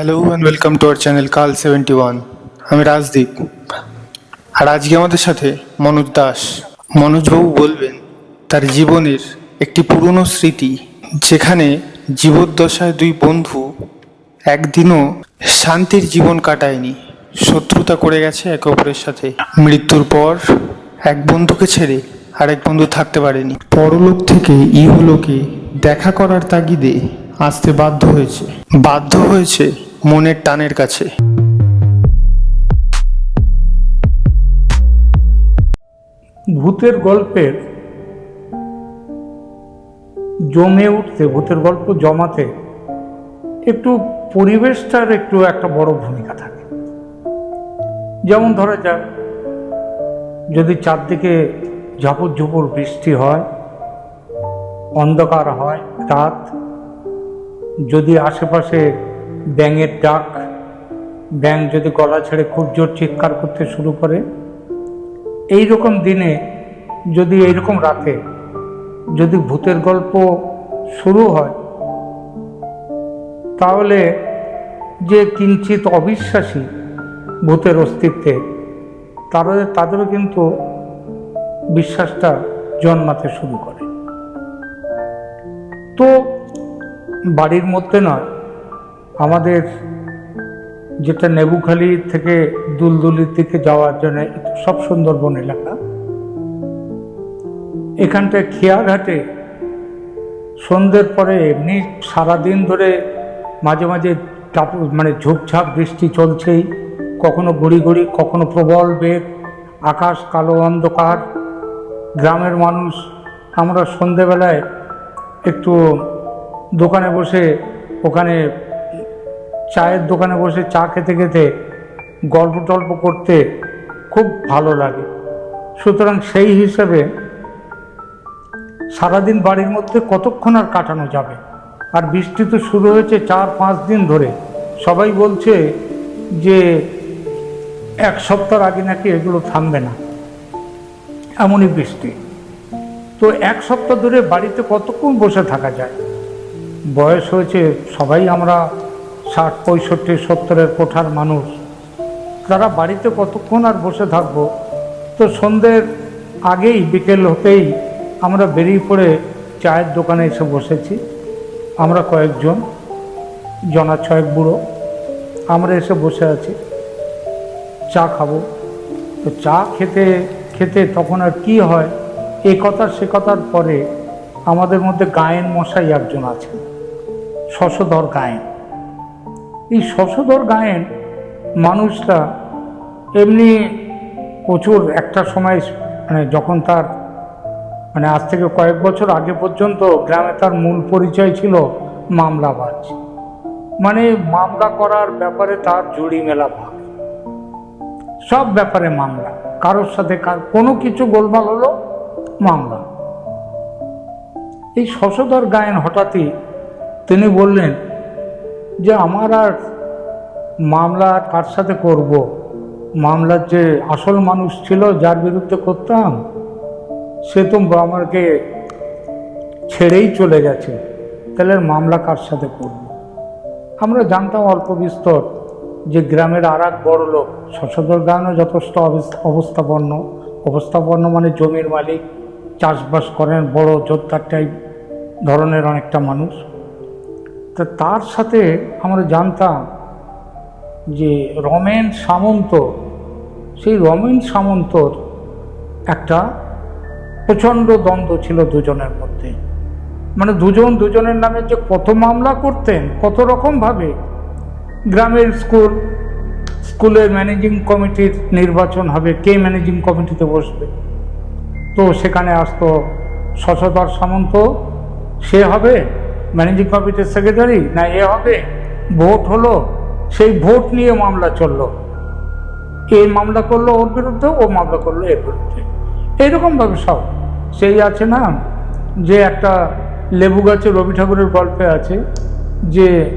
Hello and welcome to our channel কাল seventy one আমি রাজদীপ আর আজকে আমাদের সাথে মনোজ দাস। মনোজবাবু বলবেন, তার জীবনের একটি পুরনো স্মৃতি, যেখানে জীবদ্দশায় দুই বন্ধু একদিনও শান্তির জীবন কাটায়নি, শত্রুতা করে গেছে একে অপরের সাথে। মৃত্যুর পর এক বন্ধুকে ছেড়ে আরেক বন্ধু থাকতে পারেনি। পরলোক থেকে ইহলোকে দেখা করার তাগিদে আসতে বাধ্য হয়েছে। বাধ্য হয়েছে মনের টানের কাছে। ভূতের গল্পের জমে উঠতে ভূতের গল্প জমাতে একটু পরিবেশটার একটু একটা বড় ভূমিকা থাকে। যেমন ধরা যাক, যদি চারদিকে ঝাপর ঝুপুর বৃষ্টি হয়, অন্ধকার হয়, রাত, যদি আশেপাশে ব্যাঙের ডাক। ব্যাঙ যদি গলা ছেড়ে খুব জোর চিৎকার করতে শুরু করে এই রকম দিনে যদি এইরকম রাতে যদি ভূতের গল্প শুরু হয়, তাহলে যে কিঞ্চিত অবিশ্বাসী ভূতের অস্তিত্বে তারা তাদেরও কিন্তু বিশ্বাসটা জন্মাতে শুরু করে। তো বাড়ির মধ্যে নয় আমাদের যেটা নেবুখালি থেকে দুলদুলির দিকে যাওয়ার জন্য সব সুন্দরবন এলাকা। এখানটায় খেয়াঘাটে সন্ধ্যের পরে এমনি সারাদিন ধরে মাঝে মাঝে মানে ঝুপঝাপ বৃষ্টি চলছেই। কখনো গুড়ি গুড়ি কখনো প্রবল বেগ, আকাশ কালো অন্ধকার। গ্রামের মানুষ, আমরা সন্ধেবেলায় একটু দোকানে বসে ওখানে চায়ের দোকানে বসে চা খেতে খেতে গল্প টল্প করতে খুব ভালো লাগে। সুতরাং সেই হিসেবে সারাদিন বাড়ির মধ্যে কতক্ষণ আর কাটানো যাবে? আর বৃষ্টি তো শুরু হয়েছে চার পাঁচ দিন ধরে। সবাই বলছে যে এক সপ্তাহ আগে নাকি এগুলো থামবে না। এমনই বৃষ্টি। তো এক সপ্তাহ ধরে বাড়িতে কতক্ষণ বসে থাকা যায়? বয়স হয়েছে সবাই আমরা ষাট, পঁয়ষট্টি, সত্তরের কোঠার মানুষ। তারা বাড়িতে কতক্ষণ আর বসে থাকব? তো সন্ধ্যের আগেই, বিকেল হতেই আমরা বেরিয়ে পড়ে চায়ের দোকানে এসে বসেছি। আমরা কয়েকজন, জনা ছয়েক বুড়ো। আমরা এসে বসে আছি। চা খাব। তো চা খেতে খেতে তখন আর কি হয়? এ কথা, সে কথার পরে আমাদের মধ্যে গায়েন মশাই একজন আছে শশধর গায়েন। এই শশধর গায়েন মানুষটা এমনি প্রচুর একটা সময় মানে যখন তার মানে আজ থেকে কয়েক বছর আগে পর্যন্ত গ্রামে তার মূল পরিচয় ছিল মামলাবাজ মানে মামলা করার ব্যাপারে তার জুড়ি মেলা ভাগ। সব ব্যাপারে মামলা। কারোর সাথে কার কোনো কিছু গোলমাল হলো মামলা। এই শশধর গায়েন হঠাৎই তিনি বললেন যে আমার আর মামলা কার সাথে করব। মামলার যে আসল মানুষ ছিল যার বিরুদ্ধে করতাম, সে তো আমাকে ছেড়েই চলে গেছে তাহলে মামলা কার সাথে করব। আমরা জানতাম অল্প বিস্তর যে গ্রামের আর এক বড় লোক শশধর গানও যথেষ্ট অবস্থা- অবস্থাপন্ন অবস্থাপন্ন মানে জমির মালিক, চাষবাস করেন বড় যোদ্ধার টাইপ ধরনের অনেকটা মানুষ তা তার সাথে আমরা জানতাম যে রমেন সামন্ত, সেই রমেন সামন্তর একটা প্রচণ্ড দ্বন্দ্ব ছিল দুজনের মধ্যে। মানে দুজন দুজনের নামে যে কত মামলা করতেন, কত রকমভাবে গ্রামের স্কুল, স্কুলের ম্যানেজিং কমিটির নির্বাচন হবে, কে ম্যানেজিং কমিটিতে বসবে। তো সেখানে আসতো শশধর সামন্ত, সে হবে ম্যানেজিং কমিটির সেক্রেটারি? না, এ হবে। ভোট হলো, সেই ভোট নিয়ে মামলা চলল। এ মামলা করল ওর বিরুদ্ধে, ও মামলা করল এর বিরুদ্ধে। এইরকমভাবে সব। সেই আছে না, যে একটা লেবু গাছে রবি ঠাকুরের গল্পে আছে, যে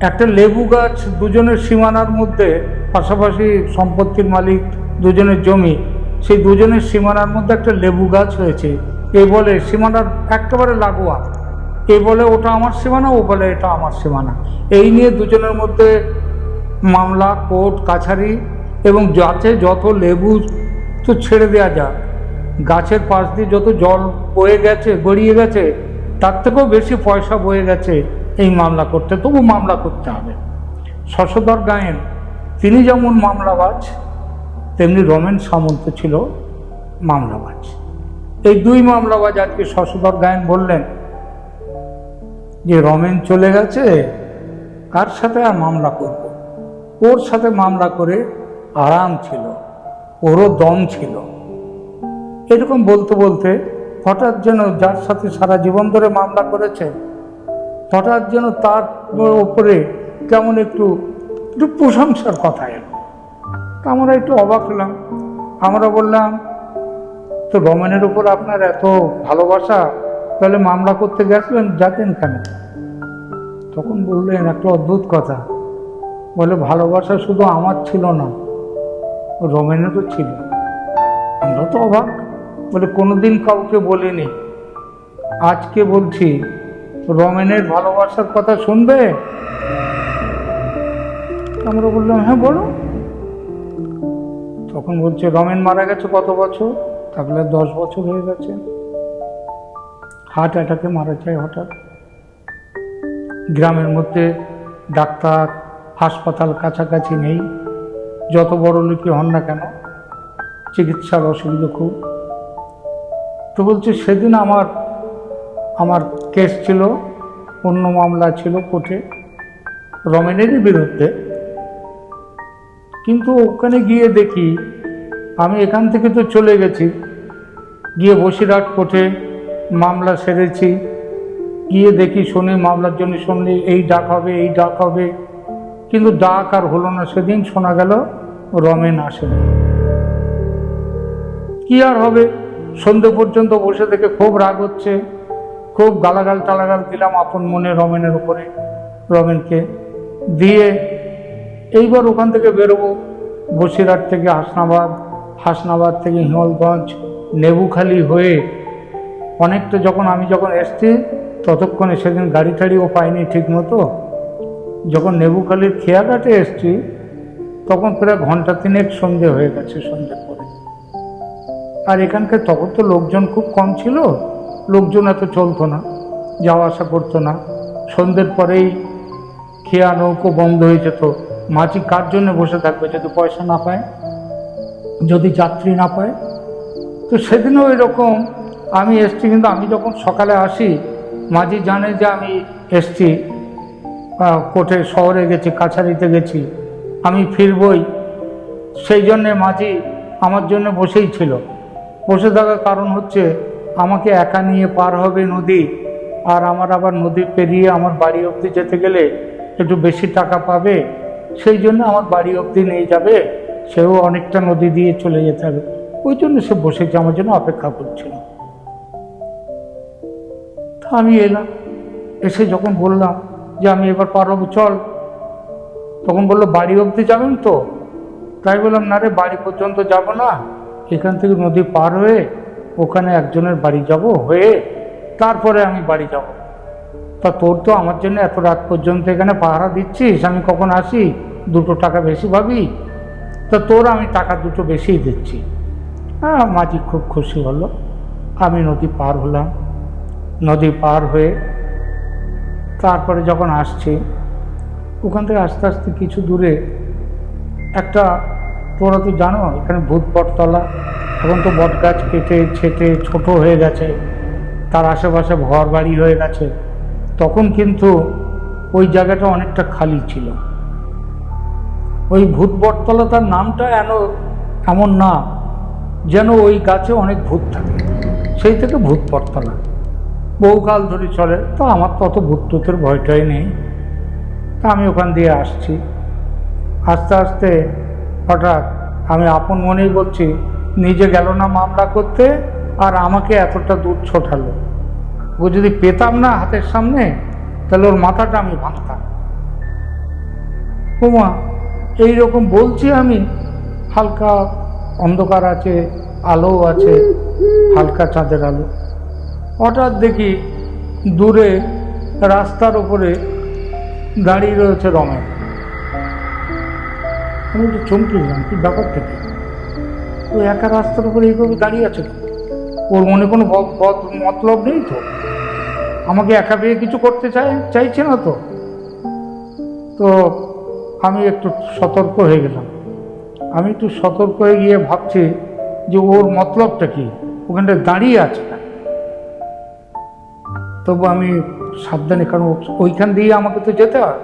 একটা লেবু গাছ দুজনের সীমানার মধ্যে পাশাপাশি সম্পত্তির মালিক দুজনের জমি, সেই দুজনের সীমানার মধ্যে একটা লেবু গাছ হয়েছে। এ বলে সীমানার একেবারে লাগোয়া। এ বলে ওটা আমার সীমানা ও বলে এটা আমার সীমানা এই নিয়ে দুজনের মধ্যে মামলা, কোর্ট, কাছারি এবং যাতে যত লেবু তো ছেড়ে দেওয়া যাক, গাছের পাশ দিয়ে যত জল বয়ে গেছে, গড়িয়ে গেছে, তার থেকেও বেশি পয়সা বয়ে গেছে এই মামলা করতে। তবু মামলা করতে হবে। শশধর গায়েন, তিনি যেমন মামলাবাজ, তেমনি রমেন সামন্ত ছিল মামলাবাজ। এই দুই মামলাবাজ আজকে শশধর গায়েন বললেন যে রমেন চলে গেছে, কার সাথে আর মামলা করব? ওর সাথে মামলা করে আরাম ছিল, ওরও দম ছিল। এরকম বলতে বলতে হঠাৎ যেন যার সাথে সারা জীবন ধরে মামলা করেছে, হঠাৎ যেন তার ওপরে কেমন একটু একটু প্রশংসার কথা এলো। তা আমরা একটু অবাক হলাম। আমরা বললাম, তো রমেনের উপর আপনার এত ভালোবাসা তাহলে মামলা করতে গেছিলেন, যাতেন কেন? তখন বললেন, একটা অদ্ভুত কথা। বলে, ভালোবাসা শুধু আমার ছিল না রমেনেরও ছিল। আমরা তো অবাক। বলে, কোনোদিন কাউকে বলিনি। আজকে বলছি, রমেনের ভালোবাসার কথা শুনবে? আমরা বললাম হ্যাঁ বলো তখন বলছে, রমেন মারা গেছে কত বছর? থাকলে দশ বছর হয়ে গেছে। হার্ট অ্যাটাকে মারা যায় হঠাৎ। গ্রামের মধ্যে ডাক্তার, হাসপাতাল কাছাকাছি নেই। যত বড় লোকই হন না কেন, চিকিৎসার অসুবিধা খুব। তো বলছে, সেদিন আমার আমার কেস ছিল, অন্য মামলা ছিল কোর্টে, রমেনেরই বিরুদ্ধে। কিন্তু ওখানে গিয়ে দেখি, আমি এখান থেকে তো চলে গেছি, গিয়ে বসিরহাট কোর্টে মামলা সেরেছি। গিয়ে দেখি শুনি, মামলার জন্য শুনলে, এই ডাক হবে, এই ডাক হবে। কিন্তু ডাক আর হলো না সেদিন, শোনা গেল রমেন আসেনি। কি আর হবে? সন্ধে পর্যন্ত বসে থেকে খুব রাগ হচ্ছে। খুব গালাগাল টালাগাল দিলাম আপন মনে রমেনের উপরে। রমেনকে দিয়ে এইবার ওখান থেকে বেরোবো। বসিরহাট থেকে হাসনাবাদ হাসনাবাদ থেকে হিমলগঞ্জ, নেবুখালি হয়ে অনেকটা যখন আমি যখন এসছি, ততক্ষণে সেদিন গাড়ি টাড়িও পাইনি ঠিক মতো যখন নেবুখালির খেয়াঘাটে এসছি, তখন প্রায় ঘণ্টা তিনেক সন্ধে হয়ে গেছে সন্ধে পরে। আর এখানকার তখন তো লোকজন খুব কম ছিল, লোকজন এত চলতো না, যাওয়া আসা করতো না। সন্ধ্যের পরেই খেয়া নৌকো বন্ধ হয়ে যেত। মাঝি কার জন্য বসে থাকবে যদি পয়সা না পায়? যদি যাত্রী না পায়? তো সেদিনও এরকম আমি এসছি, কিন্তু আমি যখন সকালে আসি, মাঝি জানে যে আমি এসছি কোর্টে শহরে গেছি, কাছারিতে গেছি, আমি ফিরবই। সেই জন্যে মাঝি আমার জন্য বসেই ছিল। বসে থাকার কারণ হচ্ছে, আমাকে একা নিয়ে পার হবে নদী, আর আমার আবার নদী পেরিয়ে আমার বাড়ি অবধি যেতে গেলে একটু বেশি টাকা পাবে, সেই জন্য আমার বাড়ি অবধি নিয়ে যাবে, সেও অনেকটা নদী দিয়ে চলে যেতে হবে। ওই জন্য সে বসেছে, আমার জন্য অপেক্ষা করছিল। আমি এলাম। এসে যখন বললাম যে আমি এবার পারব চল। তখন বলল, বাড়ি অবধি যাবেন তো? তাই বললাম, না রে, বাড়ি পর্যন্ত যাব না। এখান থেকে নদী পার হয়ে ওখানে একজনের বাড়ি যাব হয়ে তারপরে আমি বাড়ি যাব। তা তোর তো আমার জন্য এত রাত পর্যন্ত এখানে পাহারা দিচ্ছিস, আমি কখন আসি? দুটো টাকা বেশি পাবি? তা তোর আমি টাকা দুটো বেশিই দিচ্ছি। হ্যাঁ মাঝি খুব খুশি হলো। আমি নদী পার হলাম। নদী পার হয়ে তারপরে যখন আসছি, ওখান থেকে আস্তে আস্তে কিছু দূরে একটা তোরা তো জানো, এখানে ভূত বটতলা। এখন তো বট গাছ কেটে, ছেটে, ছোট হয়ে গেছে। তার আশেপাশে ঘর বাড়ি হয়ে গেছে। তখন কিন্তু ওই জায়গাটা অনেকটা খালি ছিল। ওই ভূত বটতলা তার নামটা এন, এমন না, যেন ওই গাছে অনেক ভূত থাকে। সেই থেকে ভূত বটতলা। বহুকাল ধরে চলে, তো আমার তো অত ভূত টুতের ভয়টাই নেই। তা আমি ওখান দিয়ে আসছি। আস্তে আস্তে হঠাৎ আমি আপন মনেই বলছি, নিজে গেল না মামলা করতে আর আমাকে এতটা দূর ছোটালো। ও যদি পেতাম না হাতের সামনে, তাহলে ওর মাথাটা আমি ভাঙতাম। ওমা, এইরকম বলছি আমি, হালকা অন্ধকার আছে, আলো আছে, হালকা চাঁদের আলো। হঠাৎ দেখি দূরে রাস্তার উপরে দাঁড়িয়ে রয়েছে রমেন আমি একটু চমকে গেলাম, কি ব্যাপার থেকে? ও একা রাস্তার উপরে এইভাবে দাঁড়িয়ে আছে? ওর মনে কোনো মতলব নেই তো? আমাকে একা পেয়ে কিছু করতে চাই চাইছে না তো? তো আমি একটু সতর্ক হয়ে গেলাম। আমি একটু সতর্ক হয়ে গিয়ে ভাবছি যে ওর মতলবটা কি? ওখানটায় দাঁড়িয়ে আছে? তবু আমি সাবধানে, কারণ ওইখান দিয়ে আমাকে তো যেতে হয়।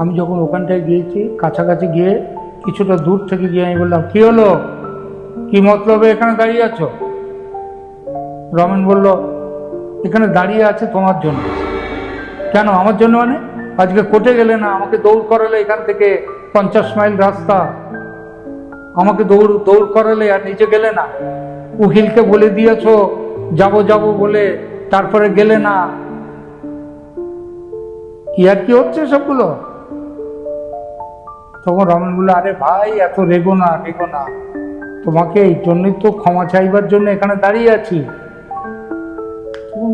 আমি যখন ওখানটায় গিয়েছি, কাছাকাছি গিয়ে কিছুটা দূর থেকে গিয়ে আমি বললাম, কি হলো? কি মতলবে এখানে দাঁড়িয়ে আছো? রমেন বলল, এখানে দাঁড়িয়ে আছে তোমার জন্য। কেন? আমার জন্য মানে? আজকে কোর্টে গেলে না, আমাকে দৌড় করালে এখান থেকে পঞ্চাশ মাইল রাস্তা। আমাকে দৌড় দৌড় করালে আর নিচে গেলে না। উকিলকে বলে দিয়েছ, যাব যাব বলে তারপরে গেলে না। কি আর কি হচ্ছে সবগুলো? তখন রমেন বলল, আরে ভাই, এত রেগো না রেগো না। তোমাকে এই জন্যই তো ক্ষমা চাইবার জন্য এখানে দাঁড়িয়ে আছি।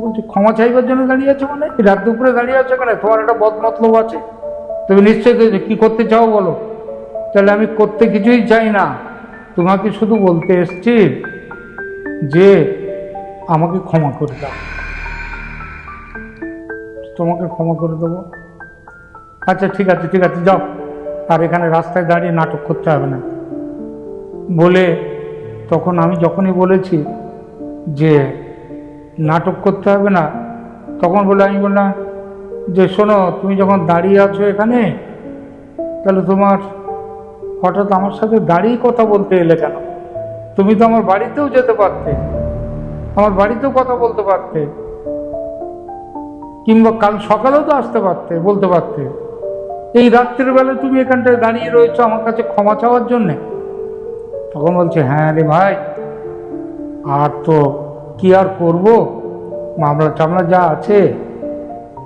বলছি, ক্ষমা চাইবার জন্য দাঁড়িয়ে আছো মানে? রাত দুপুরে দাঁড়িয়ে আছো এখানে? তোমার একটা বদ মতলব আছে। তুমি নিশ্চয়ই কি করতে চাও বলো। তাহলে আমি করতে কিছুই চাই না। তোমাকে শুধু বলতে এসছি যে, আমাকে ক্ষমা করে দাও। তোমাকে ক্ষমা করে দেবো। আচ্ছা ঠিক আছে ঠিক আছে, যাও। আর এখানে রাস্তায় দাঁড়িয়ে নাটক করতে হবে না। বলে তখন আমি যখনই বলেছি যে নাটক করতে হবে না, তখন বলে আমি বললাম, যে শোনো, তুমি যখন দাঁড়িয়ে আছো এখানে, তাহলে তোমার হঠাৎ আমার সাথে দাঁড়িয়ে কথা বলতে এলে কেন? তুমি তো আমার বাড়িতেও যেতে পারতে। আমার বাড়িতেও কথা বলতে পারতে। কিংবা কাল সকালেও তো আসতে পারতে, বলতে পারতে। এই রাত্রের তুমি এখানটায় দাঁড়িয়ে রয়েছো আমার কাছে ক্ষমা চাওয়ার জন্যে? তখন বলছে হ্যাঁ রে ভাই, আর তো কি আর করব? মামলা টামলা যা আছে,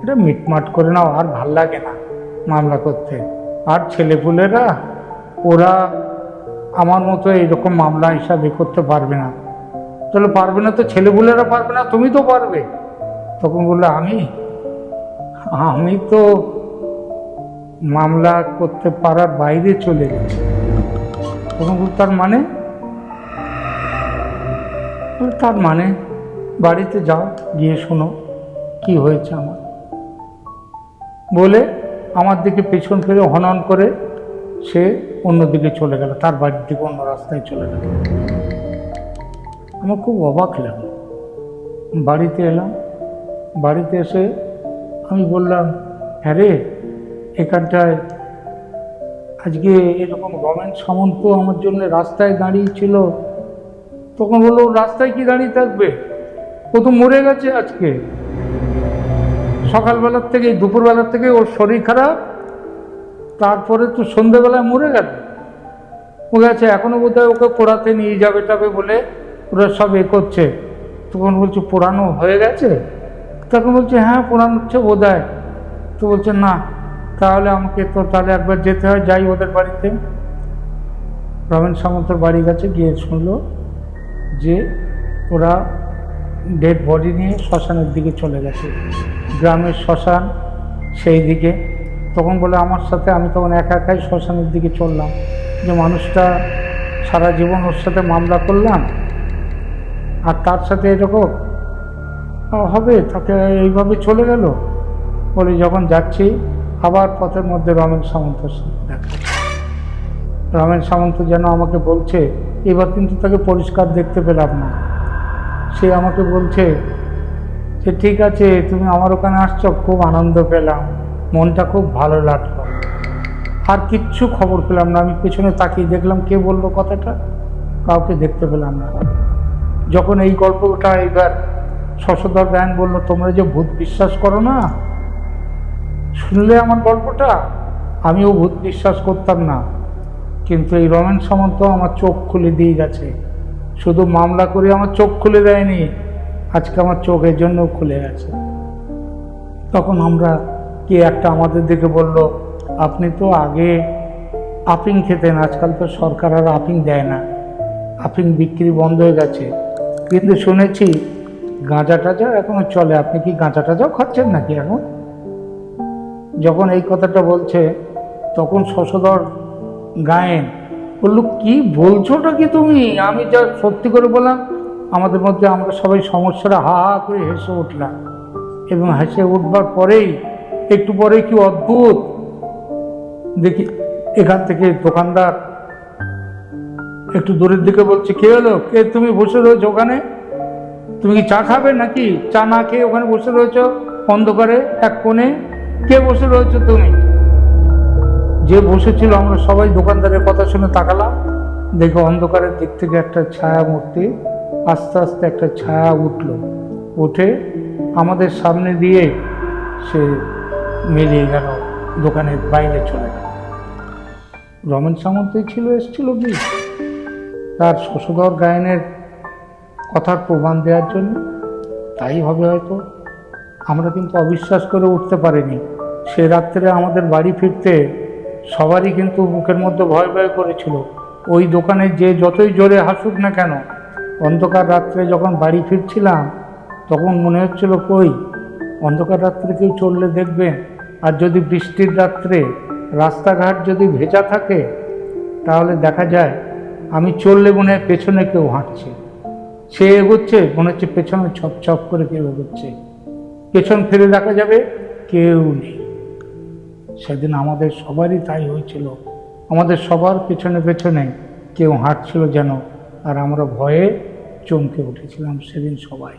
এটা মিটমাট করে নাও, আর ভালো লাগে না মামলা করতে। আর ছেলেপুলেরা, ওরা আমার মতো এইরকম মামলা হিসাবে করতে পারবে না। তাহলে পারবে না তো ছেলেপুলেরা পারবে না, তুমি তো পারবে। তখন বলল, আমি আমি তো মামলা করতে পারার বাইরে চলে গেছি। তার মানে? তার মানে বাড়িতে যাও, গিয়ে শোনো, কি হয়েছে আমার। বলে, আমার দিকে পেছন ফিরে হনন করে সে অন্যদিকে চলে গেল, তার বাড়ির দিকে অন্য রাস্তায় চলে গেল। আমার খুব অবাক লাগল। বাড়িতে এলাম, বাড়িতে এসে আমি বললাম হ্যাঁ রে, এখানটায় আজকে এরকম রমেন সামন্ত আমার জন্য রাস্তায় দাঁড়িয়ে ছিল। তখন বলল "ও রাস্তায় কি দাঁড়িয়ে থাকবে? ও তো মরে গেছে আজকে। সকালবেলার থেকে দুপুরবেলার থেকে ওর শরীর খারাপ, তারপরে তো সন্ধেবেলায় মরে গেল। ও গেছে, এখনও বোধ ওকে পোড়াতে নিয়ে যাবে টাবে বলে ওরা সব এ করছে। তখন বলছে, পোড়ানো হয়ে গেছে? তখন বলছে হ্যাঁ পোড়ানো হচ্ছে হয় তো বলছে, না, তাহলে আমাকে তো তাহলে একবার যেতে হয়, যাই ওদের বাড়িতে। রমেন সামন্তর বাড়ি গেছে, গিয়ে শুনলো যে ওরা ডেড বডি নিয়ে শ্মশানের দিকে চলে গেছে। গ্রামের শ্মশান সেই দিকে। তখন বলে, আমার সাথে আমি তখন একা একাই শ্মশানের দিকে চললাম। যে মানুষটা সারা জীবন ওর সাথে মামলা করলাম, আর তার সাথে এরকম হবে, তাকে এইভাবে চলে গেল? বলে, যখন যাচ্ছি, আবার পথের মধ্যে রমেন দেখা রমেন সামন্ত যেন আমাকে বলছে, এবার কিন্তু তাকে পরিষ্কার দেখতে পেলাম না। সে আমাকে বলছে যে ঠিক আছে, তুমি আমার ওখানে আসছো, খুব আনন্দ পেলাম, মনটা খুব ভালো লাগল। আর কিচ্ছু খবর পেলাম না, আমি পেছনে তাকিয়ে দেখলাম, কে বলল কথাটা? কাউকে দেখতে পেলাম না। যখন এই গল্পটা এবার শশধর গায়ন বলল, তোমরা যে ভূত বিশ্বাস করো না? শুনলে আমার গল্পটা? আমিও ভূত বিশ্বাস করতাম না। কিন্তু এই রমেন সামন্ত আমার চোখ খুলে দিয়ে গেছে। শুধু মামলা করে আমার চোখ খুলে দেয়নি, আজকে আমার চোখের জন্য খুলে গেছে। তখন আমরা কে একটা আমাদের দিকে বলল, আপনি তো আগে আপিং খেতেন, আজকাল তো সরকার আর আপিং দেয় না। আপিং বিক্রি বন্ধ হয়ে গেছে। কিন্তু শুনেছি গাঁজা টাজা এখনও চলে। আপনি কি গাঁজা টাজাও খাচ্ছেন নাকি এখন? যখন এই কথাটা বলছে, তখন শশধর গায়েন বলল, কি বলছোটা কি তুমি? আমি যা সত্যি করে বললাম, আমাদের মধ্যে আমরা সবাই সমস্যাটা হা হা করে হেসে উঠলাম। এবং হেসে উঠবার পরেই, একটু পরে কি অদ্ভুত, দেখি এখান থেকে দোকানদার একটু দূরের দিকে বলছে, কে হলো? কে তুমি বসে রয়েছো ওখানে? তুমি কি চা খাবে নাকি? চা না খেয়ে ওখানে বসে রয়েছো? অন্ধকারে, এক কোণে। কে বসে রয়েছো তুমি? যে বসেছিল, আমরা সবাই দোকানদারের কথা শুনে তাকালাম। দেখে, অন্ধকারের দিক থেকে একটা ছায়া মূর্তি আস্তে আস্তে একটা ছায়া উঠল। উঠে আমাদের সামনে দিয়ে সে মিলিয়ে গেল, দোকানের বাইরে চলে গেল। রমেন সামন্তই ছিল, এসেছিল কি? তার শশধর গায়নের কথার প্রমাণ দেওয়ার জন্য? তাই হবে হয়তো। আমরা কিন্তু অবিশ্বাস করে উঠতে পারিনি। সে রাত্রে আমাদের বাড়ি ফিরতে সবারই কিন্তু মুখের মধ্যে ভয় ভয় করেছিল। ওই দোকানে যে যতই জোরে হাসুক না কেন, অন্ধকার রাত্রে যখন বাড়ি ফিরছিলাম, তখন মনে হচ্ছিল, কই, অন্ধকার রাত্রে কেউ চললে দেখবেন। আর যদি বৃষ্টির রাত্রে রাস্তাঘাট যদি ভেজা থাকে, তাহলে দেখা যায় আমি চললে মনে হয় পেছনে কেউ হাঁটছে। সে এগোচ্ছে, মনে হচ্ছে পেছনে ছপ ছপ করে কেউ এগোচ্ছে। পেছন ফিরে দেখা যাবে কেউ নেই। সেদিন আমাদের সবারই তাই হয়েছিল। আমাদের সবার পেছনে পেছনে কেউ হাঁটছিল যেন, আর আমরা ভয়ে চমকে উঠেছিলাম সেদিন সবাই।